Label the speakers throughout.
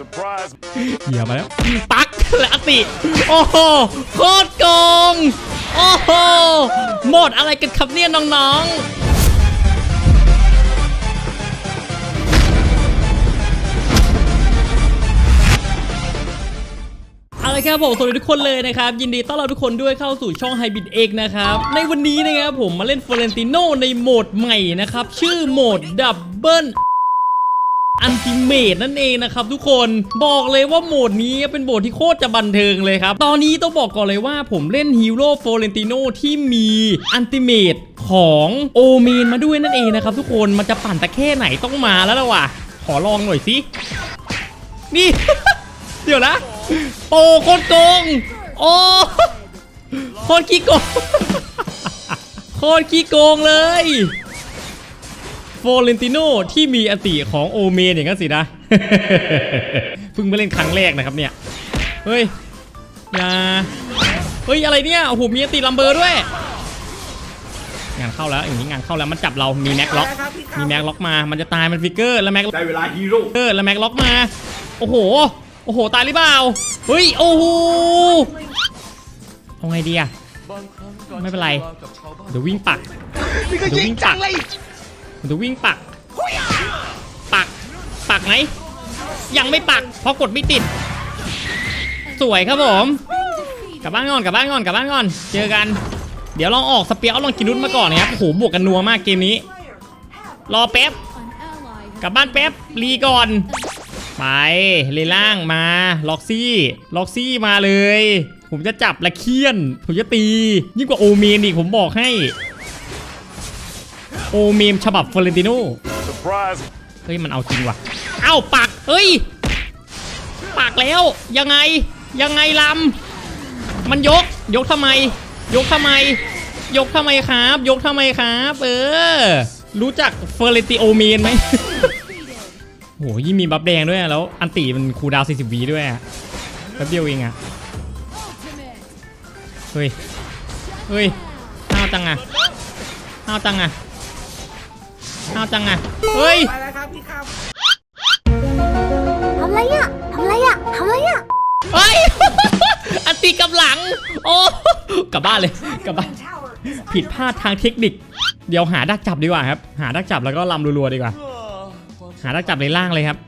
Speaker 1: Surprise.
Speaker 2: เหยียบมาแล้วปักและอติโอ้โหโคตรโกงโอ้โหหมดอะไรกันครับเนี่ยน้องๆเอาละครับผมสวัสดีทุกคนเลยนะครับ ยินดีต้อนรับทุกคนด้วยเข้าสู่ช่องไฮบิ t เอกนะครับ ในวันนี้นะครับผมมาเล่นฟ o เรนติโนในโหมดใหม่นะครับ ชื่อโหมดดับเบิล อันติเมตนั่นเองนะครับทุกคนบอกเลยว่าโหมดนี้เป็นโหมดที่โคตรจะบันเทิงเลยครับ ตอนนี้ต้องบอกก่อนเลยว่าผมเล่นฮีโร่โฟเรนติโนที่มีอันติเมตของโอเมนมาด้วยนั่นเองนะครับทุกคนมันจะปั่นตะแค่ไหนต้องมาแล้วล่ะวะขอลองหน่อยสินี่ เดี๋ยวนะโอ้โคตรโกงโอ้โคตรขี้โกงโคตรขี้โกงเลย ฟเรนติโนที่มีอติของโอเมนอย่างนั้นสินะเพิ่งมาเล่นครั้งแรกนะครับเนี่ย เฮ้ยอย่าเฮ้ย อะไรเนี่ย โอ้โห มีอติลัมเบอร์ด้วย งานเข้าแล้วอย่างนี้งานเข้าแล้วมันจับเรา มีแม็กล็อก มีแม็กล็อกมา มันจะตายมันฟิกเกอร์แล้วแม็ก
Speaker 1: ได้เวลาฮีโร่
Speaker 2: เกอร์แล้วแม็กล็อกมา โอ้โห โอ้โห ตายหรือเปล่า เฮ้ย โอ้โหเอาไงดีอะไม่เป็นไร เดี๋ยววิ่งปัก เดี๋ยววิ่งปัก เดี๋ยววิ่งปัก ปัก ปักไหม ยังไม่ปัก เพราะกดไม่ติด สวยครับผม กลับบ้านก่อน กลับบ้านก่อน กลับบ้านก่อน เจอกัน เดี๋ยวลองออกสเปียร์ลองกินนุ้นมาก่อนนะครับ โอ้โห บวกกันนัวมากเกมนี้ รอแป๊บ กลับบ้านแป๊บ รีก่อน ไปเลล่างมา ล็อกซี่ ล็อกซี่มาเลย ผมจะจับและเคียน ผมจะตี ยิ่งกว่าโอเมนอีกผมบอกให้ โอเมมฉบับฟลอเรนติโน
Speaker 1: Surprise.
Speaker 2: เฮ้ยมันเอาจริงว่ะ เอ้าปัก เฮ้ย ปักแล้วยังไงยังไงลำมันยกยกทำไม ยกทำไม ยกทำไมครับ ยกทำไมครับ เออ รู้จักเฟอร์เรติโอเมนไหมโหยิ่งมีบัฟแดงด้วยอะแล้ว อันตีมันคูลดาวน์40วีด้วยอะแป๊บเดียวเองอะเฮ้ย เฮ้ยห้าวจังอะห้าวจังอะ ห้าวจังอะเฮ้ย
Speaker 3: ไปแล้วครับพี่ครับ
Speaker 4: ทำไรอะทำไรอะทำไรอะ
Speaker 2: เฮ้ย อันตีกำลัง โอ้ กลับบ้านเลย กลับบ้าน ผิดพลาดทางเทคนิค เดี๋ยวหาดักจับดีกว่าครับ หาดักจับแล้วก็ลำรัวๆดีกว่า หาดักจับในล่างเลยครับ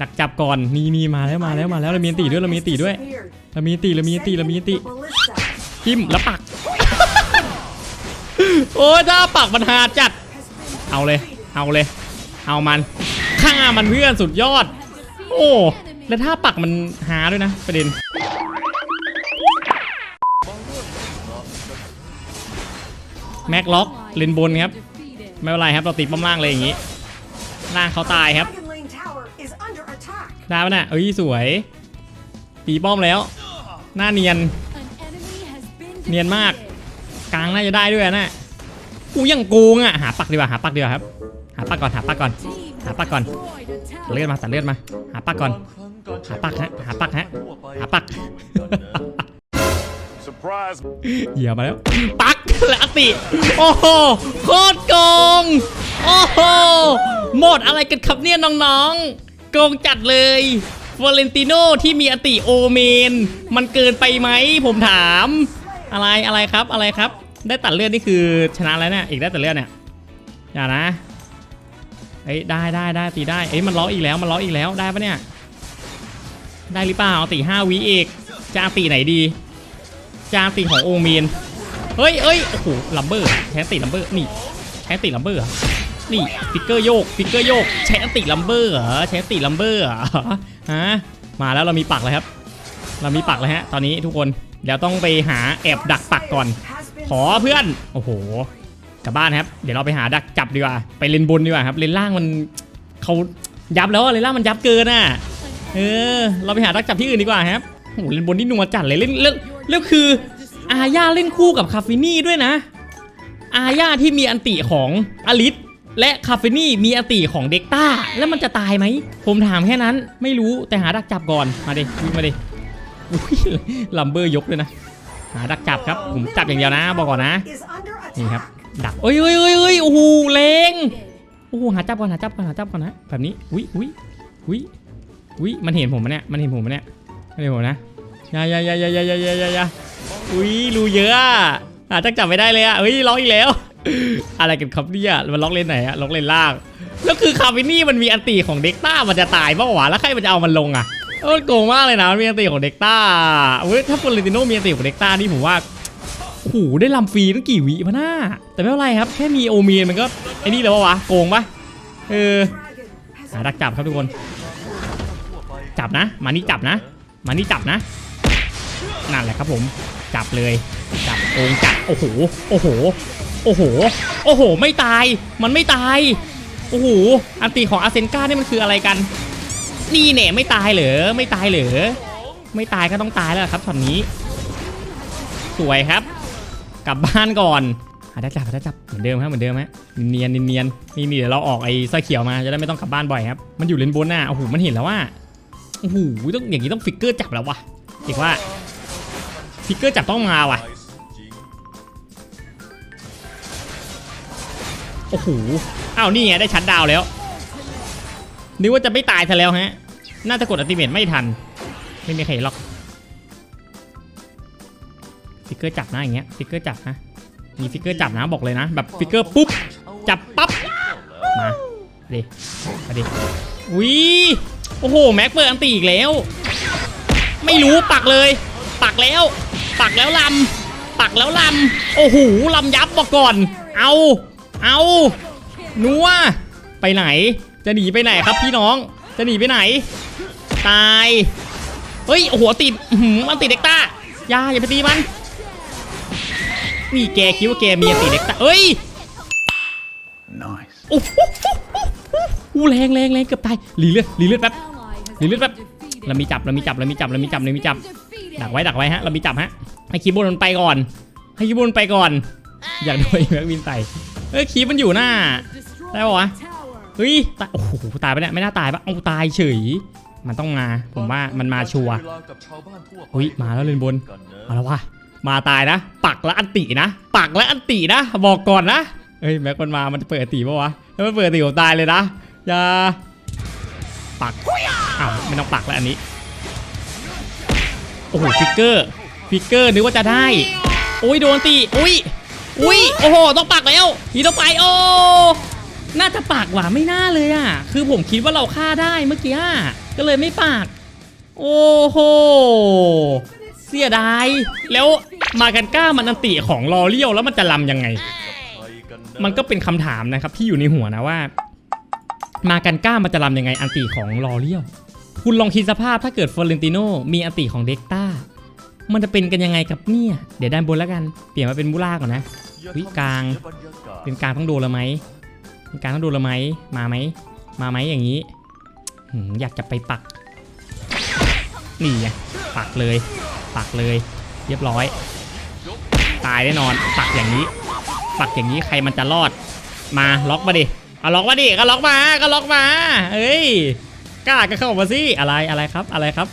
Speaker 2: ดักจับก่อน นี่นี่มาแล้วมาแล้วมาแล้วเรามีอันตีด้วยเรามีอันตีด้วยเรามีอันตีเรามีอันตีเรามีอันตีจิ้มแล้วปัก โอ้ยถ้าปักมันหาจัด เอาเลย เอาเลย เอามันฆ่ามันเพื่อนสุดยอด โอ้ แล้วถ้าปักมันหาด้วยนะประเด็น แม็กล็อกเลนบนครับ ไม่เป็นไรครับเราตีป้อมล่างเลยอย่างงี้ ล่างเขาตายครับ ได้ปะน่ะเอ้ยสวย ตีป้อมแล้ว หน้าเนียน เนียนมาก กลางน่าจะได้ด้วยนะ กูยังโกงอะหาปักดีกว่าหาปักดีกว่าครับ หาปักก่อนหาปักก่อน หาปักก่อนตัดเลือดมาตัดเลือดมา หาปักก่อน หาปักฮะหาปักฮะหาปัก
Speaker 1: Surprise.
Speaker 2: เหยียบมาแล้ว ปักและอติ โอ้โหโคตรโกง โอ้โหหมดอะไรกันครับเนี่ยน้องๆ โกงจัดเลยฟอเรนติโนที่มีอติโอเมน มันเกินไปไหมผมถาม อะไรอะไรครับอะไรครับ ได้ตัดเลือดนี่คือชนะแล้วเนี่ยอีกได้ตัดเลือดเนี่ยอย่านะเอ้ยได้ได้ได้ตีได้เอ้ยมันล้ออีกแล้วมันล้ออีกแล้วได้ปะเนี่ยได้หรือเปล่าตีห้าวิเอกจะตีไหนดีจามตีของโอเมนเฮ้ยเอ้ยโอ้โหลัมเบอร์แชติลัมเบอร์นี่แชติลัมเบอร์นี่ฟิกเกอร์โยกฟิกเกอร์โยกแชติลัมเบอร์เหรอแชติลัมเบอร์เหรอฮะมาแล้วเรามีปักเลยครับ เรามีปักเลยฮะตอนนี้ทุกคนเดี๋ยวต้องไปหาแอบดักปักก่อน ขอเพื่อน โอ้โห กลับบ้านครับ เดี๋ยวเราไปหาดักจับดีกว่า ไปเลนบนดีกว่าครับ เลนล่างมันเขายับแล้วอะเลนล่างมันยับเกินอะ เออ เราไปหาดักจับที่อื่นดีกว่าครับโอ้โหเล่นบนนี่นัวจัดเลยเล่นเล่นเล่นคืออาญาเล่นคู่กับคาเฟนี่ด้วยนะ อาญาที่มีอันติของอลิสและคาเฟนี่มีอันติของเด็กต้า แล้วมันจะตายไหม ผมถามแค่นั้นไม่รู้แต่หาดักจับก่อน มาดิวิ่งมาดิลัมเบอร์ยกเลยนะ หาดักจับครับผมจับอย่างเดียวนะ บอกก่อนนะนี่ครับดักเอ้ยเอ้ยเอ้ยเอ้ยโอ้โหเลงโอ้โหหาจับก่อนหาจับก่อนหาจับก่อนนะแบบนี้อุ้ยอุ้ยวิวิมันเห็นผมมะเนี่ยมันเห็นผมมะเนี่ยมันเห็นผมนะอยาอยาอยาอยาอยาอยาอยาอยาอยาอุ้ยรูเยอะอะอะจักจับไม่ได้เลยอะเฮ้ยล็อกอีกแล้ว อะไรกันครับเนี่ยมันล็อกเลนไหนอะล็อกเลนล่างแล้วคือคาวินี่มันมีอันตีของเด็กต้ามันจะตายเปล่าวะแล้วใครมันจะเอามันลงอะ เออโกงมากเลยนะมีอันตีของเด็กต้าเว้ยถ้าฟลอเรนติโนมีอันตีของเด็กต้านี่ผมว่าโอ้โหได้ลำฟรีตั้งกี่วิพะหน้า แต่ไม่เป็นไรครับแค่มีโอเมียนมันก็ไอ้นี่แล้ววะโกงปะเออหาดักจับครับทุกคน จับนะ มานี่จับนะ มานี่จับนะ นั่นแหละครับผม จับเลย จับโกงจับโอ้โห โอ้โห โอ้โห โอ้โห ไม่ตาย มันไม่ตาย โอ้โห อันตีของอาเซนกาเนี่ยมันคืออะไรกัน นี่เนี่ยไม่ตายเหรอไม่ตายเหรอไม่ตายก็ต้องตายแล้วครับช็อตนี้ สวยครับ กลับบ้านก่อนหาได้จับหาได้จับเหมือนเดิมครับเหมือนเดิมฮะเนียนเนียนนี่นี่เดี๋ยวเราออกไอ้สร้อยเขียวมาจะได้ไม่ต้องกลับบ้านบ่อยครับ มันอยู่เลนบนน่ะโอ้โหมันเห็นแล้วว่าโอ้โหต้องอย่างนี้ต้องฟิกเกอร์จับแล้ววะเอกว่าฟิกเกอร์จับต้องมาว่ะโอ้โหอ้าวนี่ไงได้ชัดดาวแล้ว นึกว่าจะไม่ตายซะแล้วฮะ น่าจะกดอัติเมทไม่ทัน ไม่มีใครหรอกฟิกเกอร์จับนะอย่างเงี้ยฟิกเกอร์จับนะมีฟิกเกอร์จับนะบอกเลยนะ แบบฟิกเกอร์ปุ๊บ จับปั๊บ มาดิมาดิอุ้ยโอ้โห แม็กเปิดอันตีอีกแล้ว ไม่รู้ปักเลย ปักแล้ว ปักแล้วลำ ปักแล้วลำ โอ้โหลำยับบอกก่อน เอา เอานัวไปไหน จะหนีไปไหนครับพี่น้อง จะหนีไปไหน ตาย เฮ้ย โอ้โห ติดอื้อหือมันติดเด็กต้าอย่าอย่าไปตีมัน นี่แกคิดว่าแกมีอันติเด็กต้าเอ้ย
Speaker 1: Nice.
Speaker 2: โอ้โหอู้แรงแรงแรงเกือบตายหลีเลือดหลีเลือดแป๊บหลีเลือดแป๊บเรามีจับเรามีจับเรามีจับเรามีจับเรามีจับ ดักไว้ดักไว้ฮะ เรามีจับฮะ ให้คีย์บอร์ดมันไปก่อน ให้คีย์บอร์ดมันไปก่อน อยากโดนแม็กวินไต่เอ้ยคีย์มันอยู่หน้าได้ปะวะ เฮ้ยตายโอ้โหตายไปเนี่ยไม่น่าตายปะเอาตายเฉย มันต้องมา ผมว่ามันมาชัวร์อุ๊ยมาแล้วเลนบนเอาละวะมาตายนะ ปักและอันตินะ ปักและอันตินะ บอกก่อนนะเฮ้ยแม็กมันมา มันจะเปิดอันติปะวะถ้ามันเปิดอันติผมตายเลยนะอย่าปักอ้าวไม่ต้องปักแล้วอันนี้โอ้โหฟิกเกอร์ฟิกเกอร์นึกว่าจะได้อุ้ยโดนตีอุ้ยอุ้ยโอ้โหต้องปักแล้วทีต้องไปโอ้ น่าจะปากหว่ะไม่น่าเลยอะ คือผมคิดว่าเราฆ่าได้เมื่อกี้อะก็เลยไม่ปาก โอ้โห เสียดาย แล้วมากันก้ามันอันติของลอเลียวแล้วมันจะลำยังไง มันก็เป็นคำถามนะครับที่อยู่ในหัวนะว่า มากันก้ามันจะลำยังไง อันติของลอเลียว คุณลองคิดสภาพถ้าเกิดฟลอเรนติโนมีอันติของเด็กต้า มันจะเป็นกันยังไงกับเนี่ย เดี๋ยวด้านบนแล้วกัน เปลี่ยนมาเป็นมูล่าก่อนนะวิกลาง เป็นกลางต้องโดนแล้วไหม เป็นกางต้องดนแล้วไหมมาไหมมาไหมอย่างนี้อยากจะไปปัก นี่ไงปักเลย ปักเลย เรียบร้อย ตายแน่นอน ปักอย่างนี้ ปักอย่างนี้ใครมันจะรอด มาล็อกมาดิเอาล็อกมาดิก็ล็อกมาก็ล็อกมาเอ้ยกล้าก็เข้ามาสิอะไรอะไรครับอะไรครับ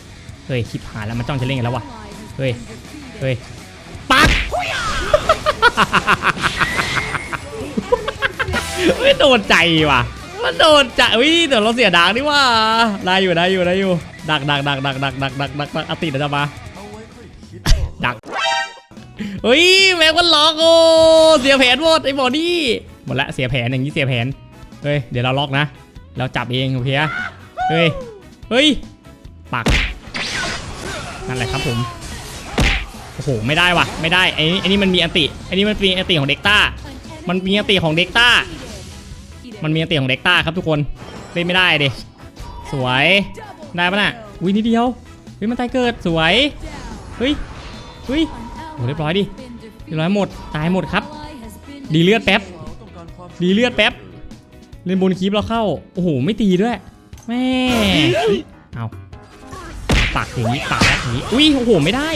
Speaker 2: เฮ้ยคิดหายแล้วมันจ้องจะเล่นกันแล้ววะเฮ้ยเฮ้ยปัก ไม่โดนใจว่ะ มันโดนใจวิเดี๋ยวเราเสียดังนี่ว่าได้อยู่ได้อยู่ได้อยู่ ดักดักดักดักดักดักดักดักดักอติเดี๋ยวจะมา ดักเฮ้ยแม็กมันล็อกโอ้เสียแผนหมดไอ้บอดี้หมดละเสียแผนอย่างนี้เสียแผน เฮ้ยเดี๋ยวเราล็อกนะ เราจับเองโอเคอะเฮ้ย เฮ้ยปักนั่นแหละครับผมโอ้โหไม่ได้ว่ะ ไม่ได้ไอ้นี่ไอ้นี่มันมีอติไอ้นี่มันมีอติของเด็กต้า มันมีอติของเด็กต้า มันมีอันติของเด็กต้าครับทุกคนเล่นไม่ได้ดิสวยได้ปะน่ะอุ้ยนิดเดียวเฮ้ยมันตายเกิดสวยเฮ้ยเฮ้ยโหเรียบร้อยดิเรียบร้อยหมดตายหมดครับ ดีเลือดแป๊บดีเลือดแป๊บเล่นบนคีปเราเข้าโอ้โหไม่ตีด้วยแม่เอาปักอย่างนี้ปักอย่างนี้อุ้ยโอ้โหไม่ได้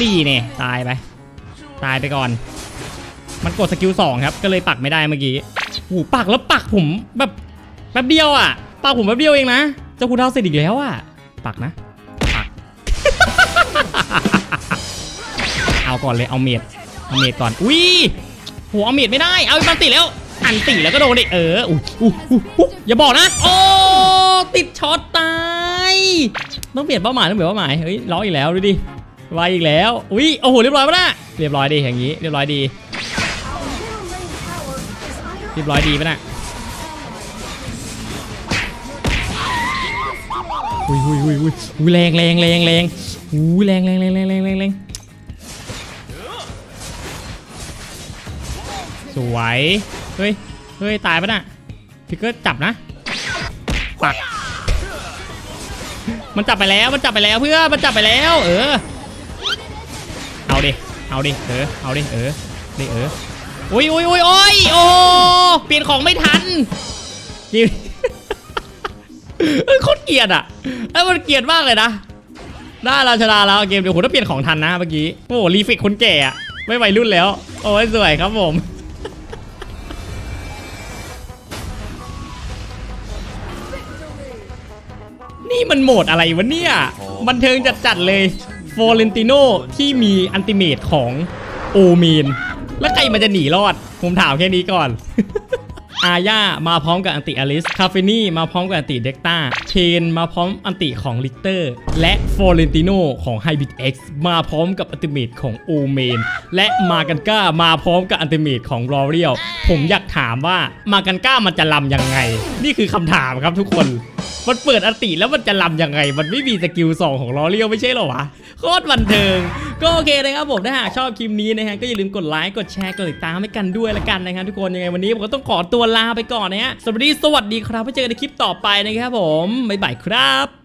Speaker 2: นี่เนี่ยตายไปตายไปก่อน มันกดสกิลสองครับก็เลยปักไม่ได้เมื่อกี้ หูปักแล้วปักผมแบบแป๊บเดียวอะปักผมแป๊บเดียวเองนะ เจ้าคุณเท่าเสร็จอีกแล้วอะปักนะปักเอาก่อนเลยเอาเมดเอาเมดก่อน อุ้ยโหเอาเมดไม่ได้ เอาอีกบันติแล้ว อันติแล้วก็โดนดิเอออู้อู้อู้อย่าบอกนะ โอ้ ติดช็อตตาย ต้องเปลี่ยนเป้าหมายต้องเปลี่ยนเป้าหมาย เฮ้ยล็อกอีกแล้วดูดิไวอีกแล้ว อุ้ยโอ้โหเรียบร้อยปะน่ะเรียบร้อยดีอย่างนี้ เรียบร้อยดี รียบร้อยดีปะน่ะอุ้ยอุ้ยอุ้ยอุ้ยอุ้ยแรงแรงแรงแรงอุ้ยแรงแรงแรงแรงแรงแรงแรงสวยเฮ้ยเฮ้ยตายปะน่ะพิกเกอร์จับนะปักมันจับไปแล้วมันจับไปแล้วเพื่อนมันจับไปแล้ว เออ เอาดิเอาดิเออเอาดิเออดิเออโอ้ยอุ้ยอุ้ยโอ้ยโอ้ เปลี่ยนของไม่ทันจริงเอ้ยโคตรเกลียดอะไอ้ยมันเกลียดมากเลยนะได้เราชนะแล้วเกมเดี๋ยวโหถ้าเปลี่ยนของทันนะเมื่อกี้โอ้โหรีเฟกคนแก่อะไม่วัยรุ่นแล้ว โอ้ยสวยครับผมนี่มันโหมดอะไรวะเนี่ย บันเทิงจัดๆเลยโฟเรนติโนที่มีอันติเมตของโอเมนแล้วใครมันจะหนีรอด ผมถามแค่นี้ก่อน อาญามาพร้อมกับอันติอลิส คาเฟนี่มาพร้อมกับอันติเด็กต้าเชนมาพร้อมอันติของลิกเตอร์ และฟอเรนติโนของไฮบิ t เอ็กซ์มาพร้อมกับอันติเมตของโอเมน และมากันก้ามาพร้อมกับอันติเมตของรอเรียล ผมอยากถามว่ามากันก้ามันจะลำยังไง นี่คือคำถามครับทุกคน มันเปิดอันติแล้วมันจะลำยังไง มันไม่มีสกิลสองของลอเรียลไม่ใช่หรอวะ โคตรบันเทิงก็โอเคนะครับผมถ้าหากชอบคลิปนี้นะฮะก็อย่าลืมกดไลค์กดแชร์กดติดตามให้กันด้วยละกันนะครับทุกคนยังไงวันนี้ผมก็ต้องขอตัวลาไปก่อนนะฮะสวัสดีสวัสดีครับไว้เจอกันในคลิปต่อไปนะครับผมบ๊ายบายครับ